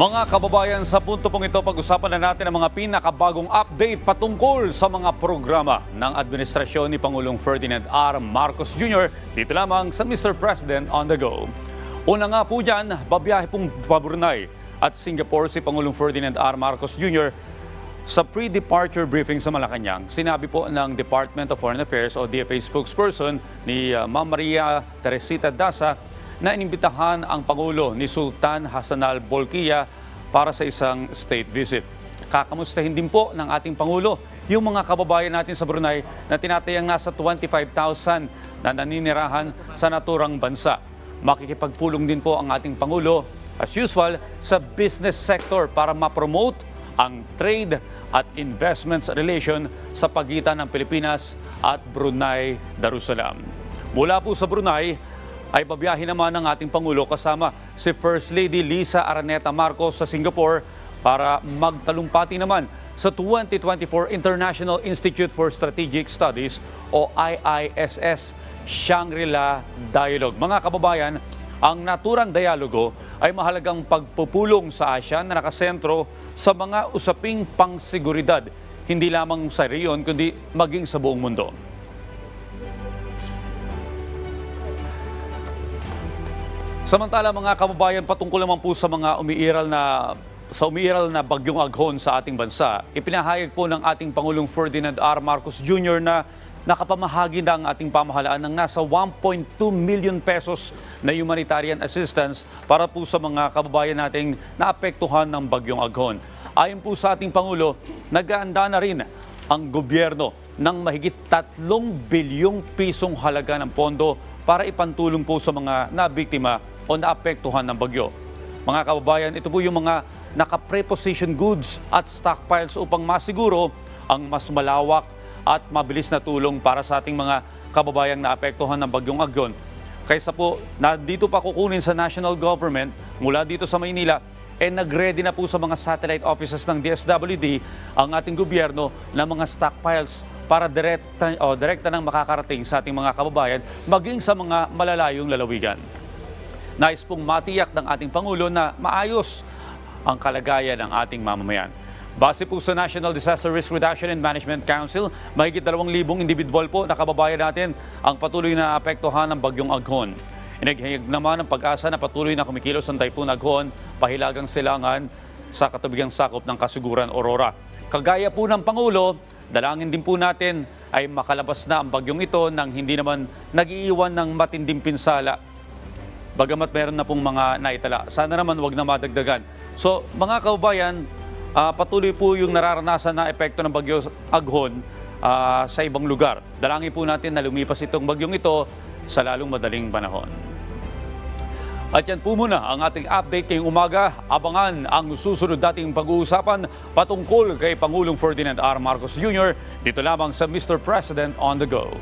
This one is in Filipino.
Mga kababayan, sa punto pong ito, pag-usapan na natin ang mga pinakabagong update patungkol sa mga programa ng administrasyon ni Pangulong Ferdinand R. Marcos Jr. dito lamang sa Mr. President on the go. Una nga po dyan, babiyahe pong Brunei at Singapore si Pangulong Ferdinand R. Marcos Jr. Sa pre-departure briefing sa Malacanang, sinabi po ng Department of Foreign Affairs o DFA spokesperson ni uh, Ma'am Maria Teresita Daza na inimbitahan ang Pangulo ni Sultan Hassanal Bolkiah para sa isang state visit. Kakamustahin din po ng ating Pangulo yung mga kababayan natin sa Brunei na tinatayang nasa 25,000 na naninirahan sa naturang bansa. Makikipagpulong din po ang ating Pangulo as usual sa business sector para ma-promote ang trade at investments relation sa pagitan ng Pilipinas at Brunei Darussalam. Mula po sa Brunei, ay babiyahin naman ng ating Pangulo kasama si First Lady Lisa Araneta Marcos sa Singapore para magtalumpati naman sa 2024 International Institute for Strategic Studies o IISS Shangri-La Dialogue. Mga kababayan, ang naturang dialogo ay mahalagang pagpupulong sa Asya na nakasentro sa mga usaping pangseguridad, hindi lamang sa riyon kundi maging sa buong mundo. Samantala mga kababayan, patungkol naman po sa mga umiiral na sa umiiral na bagyong aghon sa ating bansa, ipinahayag po ng ating Pangulong Ferdinand R. Marcos Jr. na nakapamahagi na ang ating pamahalaan ng nasa 1.2 million pesos na humanitarian assistance para po sa mga kababayan nating naapektuhan ng bagyong aghon. Ayon po sa ating Pangulo, nagaanda na rin ang gobyerno ng mahigit 3 bilyong pisong halaga ng pondo para ipantulong po sa mga nabiktima o naapektuhan ng bagyo. Mga kababayan, ito po yung mga naka-preposition goods at stockpiles upang masiguro ang mas malawak at mabilis na tulong para sa ating mga kababayang naapektuhan ng bagyong agyon. Kaysa po, na dito pa kukunin sa national government mula dito sa Maynila, eh nag-ready na po sa mga satellite offices ng DSWD ang ating gobyerno ng mga stockpiles para direkta, o, direkta nang makakarating sa ating mga kababayan maging sa mga malalayong lalawigan. Nais pong matiyak ng ating Pangulo na maayos ang kalagayan ng ating mamamayan. Base po sa National Disaster Risk Reduction and Management Council, mahigit 2,000 individual po na kababayan natin ang patuloy na apektuhan ng bagyong Aghon. Inaghihig naman ang pag-asa na patuloy na kumikilos ang Typhoon Aghon, pahilagang silangan sa katubigang sakop ng Kasiguran Aurora. Kagaya po ng Pangulo, dalangin din po natin ay makalabas na ang bagyong ito nang hindi naman nag-iiwan ng matinding pinsala Bagamat meron na pong mga naitala. Sana naman wag na madagdagan. So mga kaubayan, ah, patuloy po yung nararanasan na epekto ng bagyo Aghon ah, sa ibang lugar. Dalangin po natin na lumipas itong bagyong ito sa lalong madaling panahon. At yan po muna ang ating update ngayong umaga. Abangan ang susunod dating pag-uusapan patungkol kay Pangulong Ferdinand R. Marcos Jr. dito lamang sa Mr. President on the Go.